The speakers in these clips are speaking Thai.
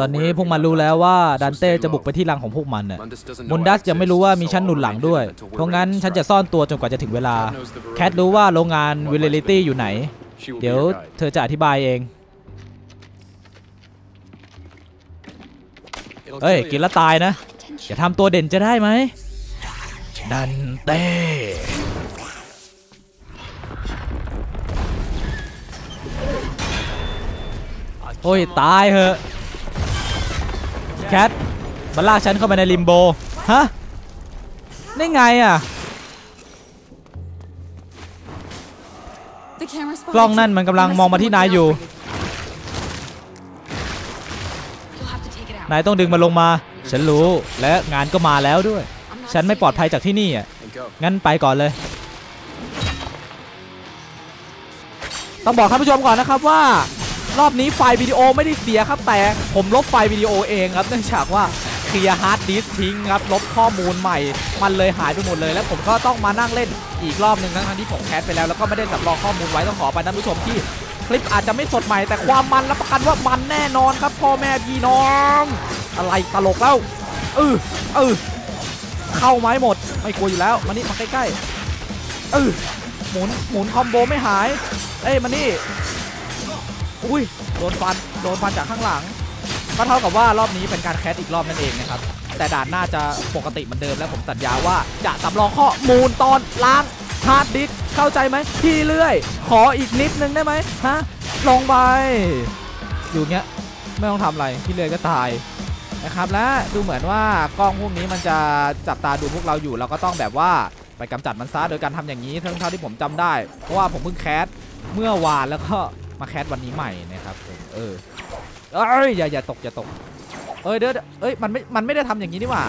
ตอนนี้พวกมันรู้แล้วว่าดันเต้จะบุกไปที่รังของพวกมันน่ะมุนดัสยังไม่รู้ว่ามีชั้นหนุนหลังด้วย เพราะงั้นฉันจะซ่อนตัวจนกว่าจะถึงเวลา แคทรู้ว่าโรงงานวิลเลลิตี้อยู่ไหน เดี๋ยวเธอจะอธิบายเองเฮ้ย กินแล้วตายนะ อย่าทำตัวเด่นจะได้ไหม ดันเต้โอ้ย ตายเหอะ แคทมันลากฉันเข้าไปในลิมโบ ฮะ ได้ไงอะ กล้องนั่นมันกำลังมองมาที่นายอยู่ นายต้องดึงมันลงมา ฉันรู้ และงานก็มาแล้วด้วย ฉันไม่ปลอดภัยจากที่นี่อะ งั้นไปก่อนเลย ต้องบอกท่านผู้ชมก่อนนะครับว่า รอบนี้ไฟล์วิดีโอไม่ได้เสียครับแต่ผมลบไฟล์วิดีโอเองครับเนื่องจากว่าเคลียร์ฮาร์ดดิสทิ้งครับลบข้อมูลใหม่ มันเลยหายไปหมดเลย แล้วผมก็ต้องมานั่งเล่นอีกรอบหนึ่งทั้งที่ผมแคสไปแล้วแล้วก็ไม่ได้สำรองข้อมูลไว้ต้องขอไปท่านผู้ชมที่คลิปอาจจะไม่สดใหม่แต่ความมันรับประกันว่ามันแน่นอนครับพ่อแม่พี่น้อง อะไรตลกแล้วเออเออเข้าไม้หมดไม่กลัวอยู่แล้วมานี่มาใกล้ๆเออหมุนหมุนคอมโบไม่หาย เอ้ยมานี่ อุ้ยโดนฟันโดนฟันจากข้างหลังก็เท่ากับว่ารอบนี้เป็นการแคสอีกรอบนั่นเองนะครับแต่ด่านหน้าจะปกติเหมือนเดิมและผมสัญญาว่าจะสำรองข้อมูลตอนล้างฮาร์ดดิสเข้าใจไหมพี่เลื่อย ขออีกนิดนึงได้ไหมฮะลงไปอยู่เงี้ยไม่ต้องทำอะไรพี่เลื่อยก็ตายนะครับและดูเหมือนว่ากล้องพวกนี้มันจะจับตาดูพวกเราอยู่เราก็ต้องแบบว่าไปกำจัดมันซะโดยการทำอย่างนี้ทั้งเท่าที่ผมจำได้ เพราะว่าผมเพิ่งแคสเมื่อวานแล้วก็ มาแคสวันนี้ใหม่นะครับผมเออเอ้ยอย่าอย่าตกอย่าตกเอ้ยเดี๋ยวเอ้ยมันไม่มันไม่ได้ทำอย่างนี้นี่หว่า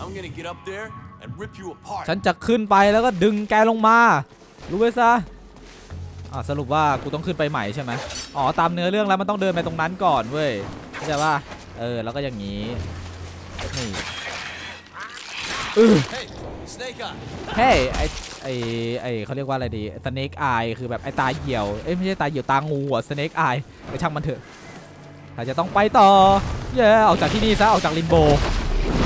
I'm gonna get up there and rip you apart. ฉันจะขึ้นไปแล้วก็ดึงแกลงมารู้ไว้ซะอ่าสรุปว่ากูต้องขึ้นไปใหม่ใช่ไหมอ๋อตามเนื้อเรื่องแล้วมันต้องเดินไปตรงนั้นก่อนเว้ยเข้าใจป่ะเออแล้วก็อย่างนี้นี่เออ Hey, Snake Eye. เฮ้ยไอไอไอเขาเรียกว่าอะไรดีสเน็กอายคือแบบไอตาเหี่ยว เอ้ยไม่ใช่ตาเหี่ยวตางูอะสเน็กอายไปช่างมันเถอะถ้าจะต้องไปต่อ เย้ออกจากที่นี่ซะออกจากลิมโบ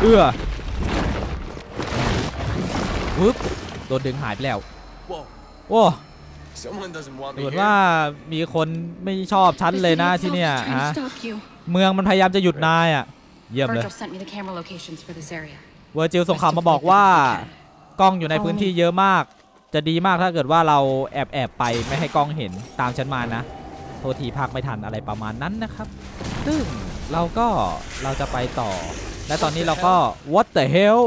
เอื้อปึ๊บโดนดึงหายไปแล้ว Whoa, โอ้ someone doesn't want ดู me เหมือน here. ว่ามีคนไม่ชอบฉันเลยนะที่เนี่ยฮะเมืองมันพยายามจะหยุดนายอะ เยี่ยมเลย Virgil sent me the camera locations for this area. เวอร์จิลส่งข่าวมาบอกว่ากล้องอยู่ในพื้นที่เยอะมาก จะดีมากถ้าเกิดว่าเราแอบแอบไปไม่ให้กล้องเห็นตามฉันมานะ โทษทีภาคไม่ทันอะไรประมาณนั้นนะครับ ซึ่งเราก็เราจะไปต่อ และตอนนี้เราก็ what the hell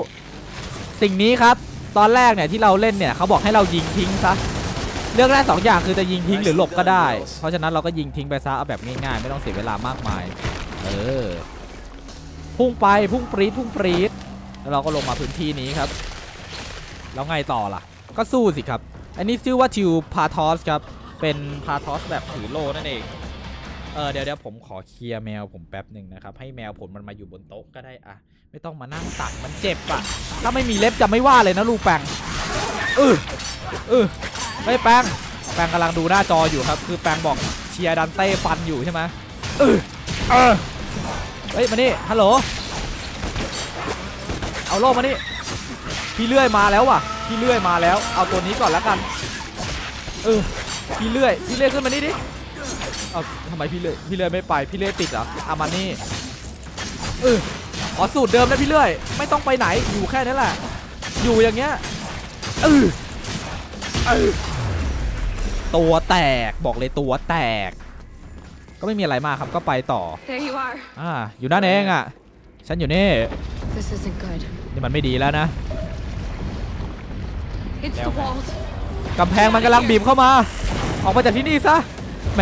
สิ่งนี้ครับ ตอนแรกเนี่ยที่เราเล่นเนี่ยเขาบอกให้เรายิงทิ้งซะเลือกได้สองอย่างคือจะยิงทิ้งหรือหลบก็ได้ เพราะฉะนั้นเราก็ยิงทิ้งไปซะเอาแบบง่ายๆไม่ต้องเสียเวลามากมาย เออ พุ่งไปพุ่งปรี๊ดพุ่งปรี๊ด แล้วเราก็ลงมาพื้นที่นี้ครับ แล้วไงต่อล่ะ ก็สู้สิครับ อันนี้ชื่อว่าทิวพาทอสครับ เป็นพาทอสแบบถือโล่นั่นเอง เออเดี๋ยวเดี๋ยวผมขอเคลียร์แมวผมแป๊บหนึ่งนะครับ ให้แมวผมมันมาอยู่บนโต๊ะก็ได้อะ ไม่ต้องมานั่งตักมันเจ็บอะถ้าไม่มีเล็บจะไม่ว่าเลยนะลูกแปงเออเออไม่แปงแปงกำลังดูหน้าจออยู่ครับ คือแปงบอกเชียร์ดันเต้ฟันอยู่ใช่ไหมเออเออเฮ้ยมานี่ฮัลโหล เอาโล่มานี่พี่เลื่อยมาแล้วว่ะพี่เลื่อยมาแล้ว เอาตัวนี้ก่อนแล้วกันเออพี่เลื่อยพี่เลื่อยขึ้นมานี่ดิเอาทำไมพี่เลื่อยพี่เลื่อยไม่ไปพี่เลื่อยติดเหรอเอามานี่เออขอสูตรเดิมนะพี่เลื่อย ไม่ต้องไปไหนอยู่แค่นี้แหละ อยู่อย่างเงี้ยเออเออตัวแตกบอกเลยตัวแตก ก็ไม่มีอะไรมากครับก็ไปต่อ There you are. อ่าอยู่นั่นเองอะฉันอยู่นี่ This isn't good. นี่มันไม่ดีแล้วนะ It's Down the walls. กำแพงมันกำลังบีบเข้ามา ออกมาจากที่นี่ซะแหม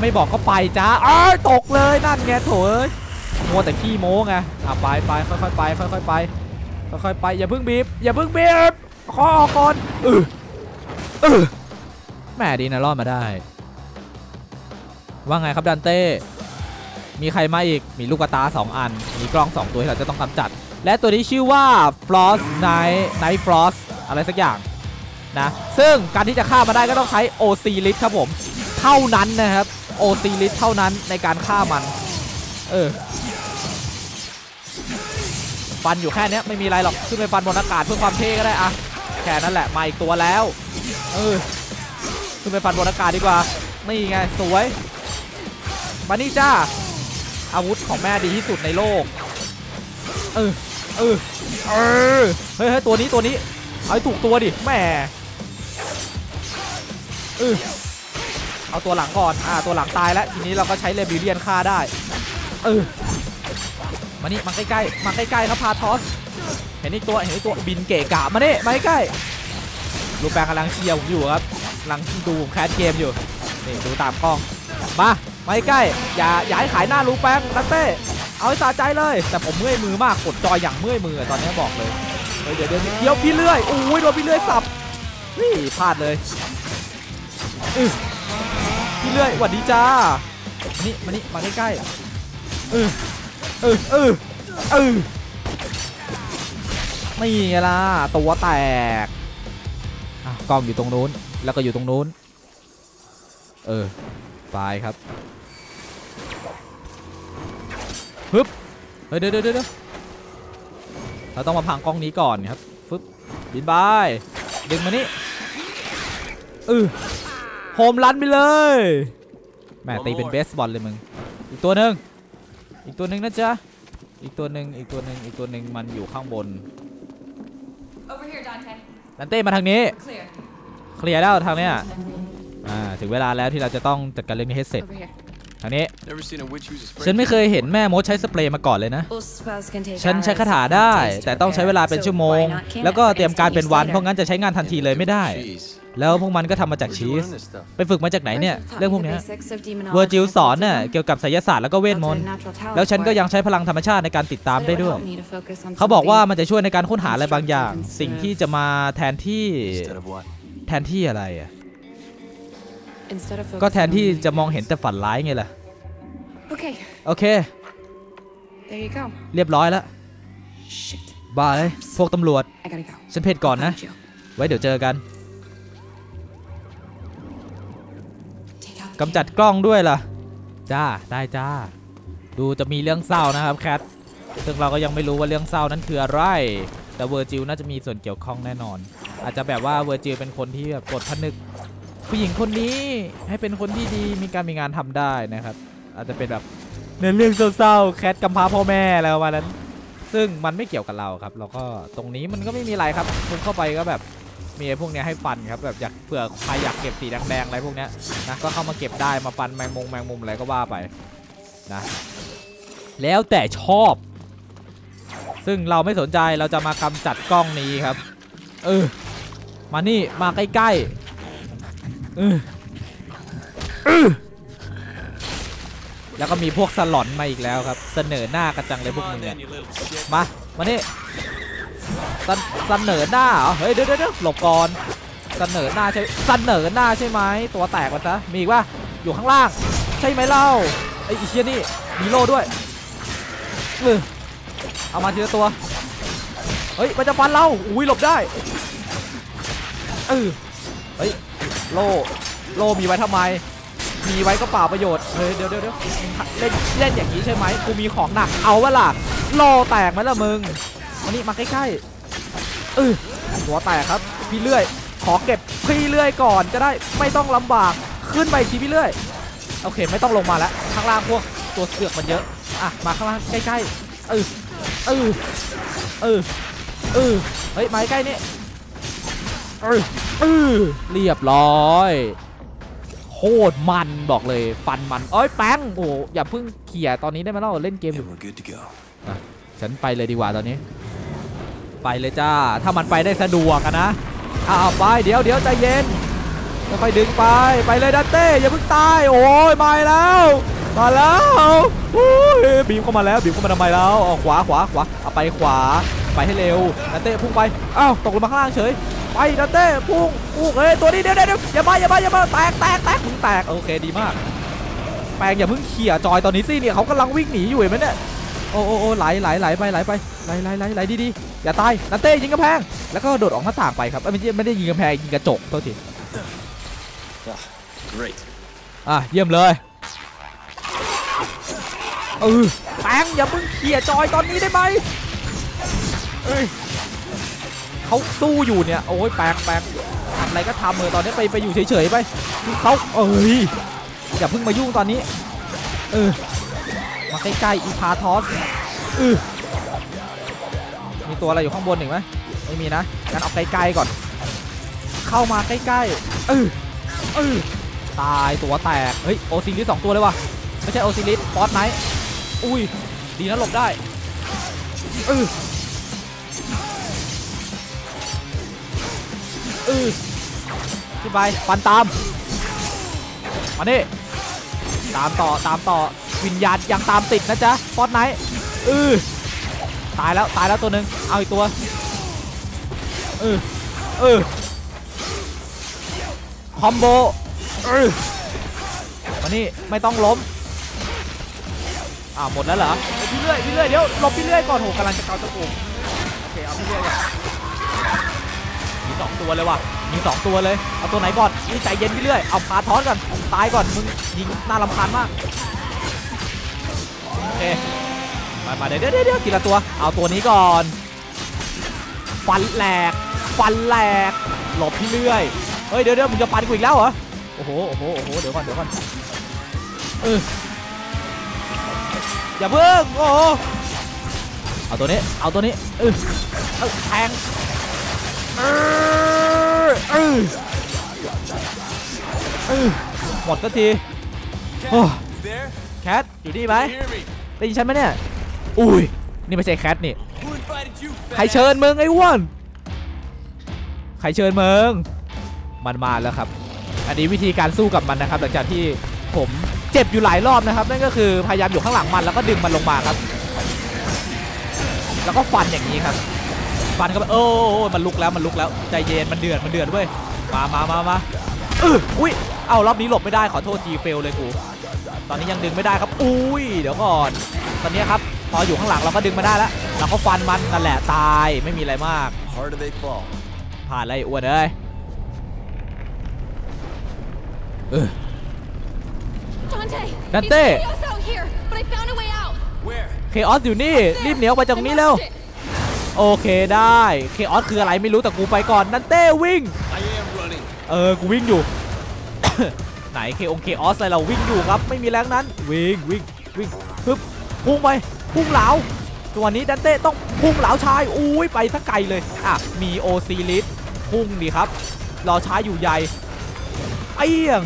ไม่บอกก็ไปจ้าอ้ายตกเลยนั่นไงโถเอ้ยมัวแต่ขี้โม้ไงอะไปไปค่อยๆไปค่อยๆไปค่อยๆไปอย่าเพิ่งบีบอย่าเพิ่งบีบขอออกก่อนเออเออแหมดีนะรอดมาได้ ว่าไงครับดันเต้มีใครมาอีกมีลูกกระตา2อัน มีกล้อง2ตัวที่เราจะต้องกำจัด และตัวนี้ชื่อว่า Frost Night Night Frost อะไรสักอย่างนะซึ่งการที่จะฆ่ามาได้ก็ต้องใช้ OC l i t ครับผม เท่านั้นนะครับ OC l i t เท่านั้นในการฆ่ามัน เออฟันอยู่แค่เนี้ยไม่มีอะไรหรอกขึ้นไปฟันบนอากาศเพื่อความเท่ก็ได้อะแค่นั้นแหละมาอีกตัวแล้วเออขึ้นไปฟันบนอากาศดีกว่านี่ไงสวยมานี่จ้าอาวุธของแม่ดีที่สุดในโลกเออ เออเออเฮ้ยเฮ้ยตัวนี้ตัวนี้เอาให้ถูกตัวดิแหม่เออเอาตัวหลังก่อนอ่าตัวหลังตายแล้วทีนี้เราก็ใช้เลบิเลียนฆ่าได้เออมานี่มาใกล้ๆมาใกล้ๆครับพาทอสเห็นอีกตัวเห็นอีกตัวบินเกะกะมาเนี่มาใกล้ๆลูกแปงกำลังเชียร์ผมอยู่ครับกำลังดูแคสเกมอยู่นี่ดูตามกล้องมามาใกล้อย่าอย่าให้ขายหน้าลูกแปงนักเต้ เอาให้สะใจเลย แต่ผมเมื่อยมือมากกดจอยอย่างเมื่อยมือตอนนี้บอกเลยเดี๋ยวเดี๋ยวเดี๋ยวพี่เลื่อยโอ้ยโดนพี่เลื่อยสับนี่พลาดเลยอือพี่เลื่อยหวัดดีจ้านี่มานี่มาใกล้ๆเออเออเออเออไม่ไงล่ะตัวแตกกล้องอยู่ตรงนู้นแล้วก็อยู่ตรงนู้นเออไปครับ ฮึบเฮ้ยเดี๋ยวเดี๋ยวเดี๋ยวเราต้องมาพังกล้องนี้ก่อนครับฟึบบินบายดึงมานี่เออโฮมรันไปเลยแหม่ตีเป็นเบสบอลเลยมึงอีกตัวหนึ่งอีกตัวหนึ่งนะจ๊ะอีกตัวหนึ่งอีกตัวหนึ่งอีกตัวหนึ่งมันอยู่ข้างบน Over here, Dante. นันเต้มาทางนี้ Clear. เคลียร์แล้วทางเนี้ยอ่าถึงเวลาแล้วที่เราจะต้องจัดการเรื่องนี้ให้เสร็จ Over here. ทางนี้ Never seen a witch use a spray. ฉันไม่เคยเห็นแม่มดใช้สเปรย์มาก่อนเลยนะ Most spells can take ฉันใช้คาถาได้ แต่ต้องใช้เวลาเป็นชั่วโมง แล้วก็เตรียมการเป็นวัน เพราะงั้นจะใช้งานทันทีเลยไม่ได้ Jeez. แล้วพวกมันก็ทำมาจาก Where'd ชี you ส learn this stuff? ไปฝึกมาจากไหนเนี่ย เรื่องพวกเนี้ย Virgil เวอร์จิลสอนน่ะเกี่ยวกับไสยศาสตร์แล้วก็เวทมนต์ แล้วฉันก็ยังใช้พลังธรรมชาติในการติดตามได้ด้วย เขาบอกว่ามันจะช่วยในการค้นหาอะไรบางอย่าง สิ่งที่จะมาแทนที่ Instead of what? แทนที่อะไรอะ ก็แทนที่จะมองเห็นแต่ฝันร้ายไงล่ะ Okay, โอเค there you go. เรียบร้อยแล้ว Shit, บ้าเลยพวกตำรวจ I gotta go. ฉันเพจก่อนนะ Find you. ไว้เดี๋ยวเจอกัน Take out the กำจัดกล้องด้วยล่ะ จ้า ได้จ้า ดูจะมีเรื่องเศร้านะครับแคท ซึ่งเราก็ยังไม่รู้ว่าเรื่องเศร้านั้นคืออะไร แต่เวอร์จิลน่าจะมีส่วนเกี่ยวข้องแน่นอน อาจจะแบบว่าเวอร์จิลเป็นคนที่แบบกดผนึก ผู้หญิงคนนี้ให้เป็นคนที่ดีมีการมีงานทำได้นะครับ อาจจะเป็นแบบในเรื่องเศร้าๆแคทกำพร้าพ่อแม่อะไรประมาณนั้น ซึ่งมันไม่เกี่ยวกับเราครับเราก็ตรงนี้มันก็ไม่มีอะไรครับมุมเข้าไปก็แบบมีไอ้พวกเนี้ยให้ฟันครับแบบอยากเผื่อใครอยากเก็บสีแดงๆอะไรพวกเนี้ยนะก็เข้ามาเก็บได้มาฟันแมงมุมแมงมุมอะไรก็ว่าไปนะแล้วแต่ชอบ ซึ่งเราไม่สนใจเราจะมากำจัดกล้องนี้ครับ เออ มานี่มาใกล้ๆ แล้วก็มีพวกสลอนมาอีกแล้วครับ เสนอหน้ากันจังเลยพวกมึงเนี่ยมามานี่เสนเสนอหน้าเหรอเฮ้ยเดี๋ยวเดี๋ยวหลบก่อนเสนอหน้าใช่เสนอหน้าใช่ไหมตัวแตกมันซะมีอีกว่าอยู่ข้างล่าง ใช่ไหมเล่าไอ้เชียนี่มีโล่ด้วยเออเอามาทีละตัวเฮ้ยมันจะฟันเราอุ้ยหลบได้เออเฮ้ย โล่โล่มีไว้ทำไม มีไว้ก็เปล่าประโยชน์เฮ้ยเดี๋ยวเดี๋ยวเดี๋ยวเล่นเล่นอย่างนี้ใช่ไหมกูมีของหนักเอาวะล่ะโล่แตกไหมล่ะมึงมานี่มาใกล้ๆเออหัวแตกครับ พี่เลื่อย ขอเก็บพี่เลื่อยก่อนจะได้ไม่ต้องลำบากขึ้นไปทีพี่เลื่อยโอเค ไม่ต้องลงมาแล้วข้างล่างพวกตัวเสือกมันเยอะอะมาข้างล่างใกล้ๆเออเออเออเออเฮ้ยมาใกล้นี่ เออเออเรียบร้อยโคตรมันบอกเลยฟันมันเอ้ยแป้งโอ้อย่าเพิ่งเขี่ยตอนนี้ได้ไหมเล่าเล่นเกมอยู่ Yeah, we're good to go. ฉันไปเลยดีกว่าตอนนี้ ไปเลยจ้า ถ้ามันไปได้สะดวกอะนะอ้าวไปเดี๋ยวเดี๋ยวใจเย็นค่อยๆดึงไปไปเลยดันเต้อย่าเพิ่งตายโอ้ยมาแล้วมาแล้วโอ้ยบีมเข้ามาแล้วบีมเข้ามาทำไมแล้วออกขวาขวาขวาเอาไปขวา ไปให้เร็วดันเต้พุ่งไปอ้าวตกลงมาข้างล่างเฉยไปดันเต้พุ่งพุ่งเฮ้ยตัวนี้เดี๋ยวเดี๋ยวเดี๋ยวอย่ามาอย่ามาอย่ามาแตกแตกแตกมึงแตกโอเคดีมาก แปลงอย่าเพิ่งเขี่ยจอยตอนนี้สิเนี่ยเขากำลังวิ่งหนีอยู่เห็นไหมเนี่ยโอ้โอ้โอ้ไหลไหลไหลไปไหลไปไหลไหลไหลไหลดีๆอย่าตายนันเต้ยิงกระแพงแล้วก็โดดออกหน้าต่างไปครับเอ้ยไม่ใช่ไม่ได้ยิงกระแพงยิงกระจกโทษที Great. อะเยี่ยมเลยเออแปงอย่าเพิ่งเขี่ยจอยตอนนี้ได้ไหม เอ้ยเขาสู้อยู่เนี่ยโอ้ยแปลกแปลกทำอะไรก็ทำเลยตอนนี้ไปไปอยู่เฉยๆไปเขาเอ้ยอย่าเพิ่งมายุ่งตอนนี้เออมาใกล้ๆอีพาทอสเออมีตัวอะไรอยู่ข้างบนอีกไหมไม่มีนะงั้นเอาใกล้ๆก่อน เข้ามาใกล้ๆเออเออตายตัวแตกเฮ้ยโอซิลิสสองตัวเลยว่ะไม่ใช่โอซิลิสฟอสไนท์อุ้ยดีนะหลบได้เออ ออขึ้นไปฟันตามมาดิตามต่อตามต่อวิญญาณยังตามติดนะจ๊ะฟอสไนท์เออตายแล้วตายแล้วตัวหนึ่งเอาอีกตัวเออเออคอมโบเออมานี่ไม่ต้องล้มอ่าหมดแล้วเหรอเฮ้ยพี่เรื่อยพี่เรื่อยเดี๋ยวลบพี่เรื่อยก่อนโหกำลังจะเกาตะปูโอเคเอาพี่เรื่อยก่อน สองตัวเลยว่ะมีสองตัวเลยเอาตัวไหนก่อนนี่ใจเย็นพี่เรื่อยเอาพาทอสก่อนตายก่อนมึงยิงน่ารำคาญมากโอเคมามาเดี๋ยวเดี๋ยวเดี๋ยวทีละตัว เอาตัวนี้ก่อนฟันแหลกฟันแหลกหลบพี่เรื่อยเฮ้ยเดี๋ยวเดี๋ยวมึงจะปันกูอีกแล้วเหรอโอ้โหโอ้โหโอ้โหเดี๋ยวก่อนเดี๋ยวก่อนเอออย่าเพิ่งโอ้เอาตัวนี้เอาตัวนี้เออแทงเออ ออเออหมดสักทีโอ้ You there? แคทอยู่นี่ไหม You hear me? ได้ยินฉันไหมเนี่ยอุ้ยนี่ไม่ใช่แคทนี่ Who invited you? ใคร fat เชิญมึงไอ้อ้วนใครเชิญมึงมันมาแล้วครับ อันนี้วิธีการสู้กับมันนะครับ หลังจากที่ผมเจ็บอยู่หลายรอบนะครับ นั่นก็คือพยายามอยู่ข้างหลังมันแล้วก็ดึงมันลงมาครับ แล้วก็ฟันอย่างนี้ครับ ฟันก็แบบโอ้ยมันลุกแล้วมันลุกแล้วใจเย็นมันเดือดมันเดือดเว้ยมามามามาเอออุ้ยเอารอบนี้หลบไม่ได้ขอโทษทีเฟลเลยกูตอนนี้ยังดึงไม่ได้ครับ อุ้ยเดี๋ยวก่อน ตอนนี้ครับพออยู่ข้างหลังเราก็ดึงมาได้แล้วเราก็ฟันมันนั่นแหละตายไม่มีอะไรมาก The harder they fall. ผ่านอะไรอ้วนเอ้ยเออ Dante! Dante! It's chaos out here, but I found a way out. Where? เคออสอยู่นี่รีบหนีออกไปจากตรงนี้เร็ว I managed it. โอเคได้เคออสคืออะไรไม่รู้แต่กูไปก่อนนันเต้วิ่งเออกูวิ่งอยู่ ไหนเคองเคออสอะไรเราวิ่งอยู่ครับ ไม่มีแรงนั้น วิ่งวิ่งวิ่งปึ๊บพุ่งไปพุ่งเหลาตัวนี้ดันเต้ต้องพุ่งเหลาชายอุ้ยไปสักไกลเลยอะมีโอซีลิสพุ่งดีครับรอช้าอยู่ใหญ่เอี้ยง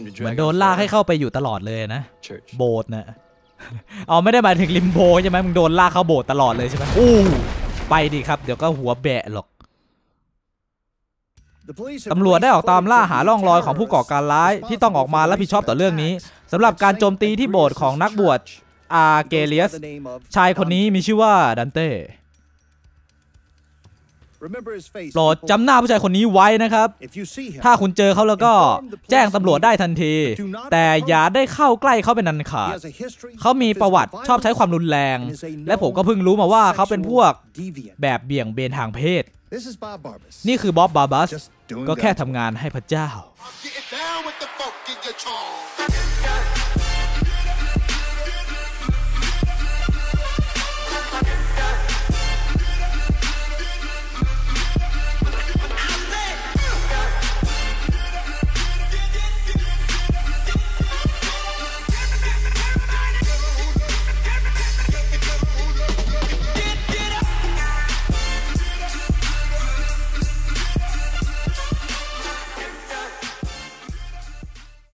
เหมือน drag โดน on ลากให้ forever. เข้าไปอยู่ตลอดเลยนะ Church. โบสถ์นะเอาไม่ได้หมายถึงริมโบใช่ไหมมึงโดนลากเข้าโบสถ์ตลอดเลยใช่ไหมอู้ไปดิครับ เดี๋ยวก็หัวแบะหรอกตำรวจได้ออกตามล่าหาร่องรอยของผู้ก่อการร้ายที่ต้องออกมารับผิดชอบต่อเรื่องนี้สำหรับการโจมตีที่โบสถ์ของนักบวชอาเกเลียส ชายคนนี้มีชื่อว่าดันเต้ โปรดจำหน้าผู้ชายคนนี้ไว้นะครับ ถ้าคุณเจอเขาแล้วก็แจ้งตำรวจได้ทันที แต่อย่าได้เข้าใกล้เขาเป็นนันขาดเขามีประวัติชอบใช้ความรุนแรง และผมก็เพิ่งรู้มาว่าเขาเป็นพวกแบบเบี่ยงเบนทางเพศ นี่คือบ๊อบบาบัส ก็แค่ทำงานให้พระเจ้า I'm getting down with the funk in your charm.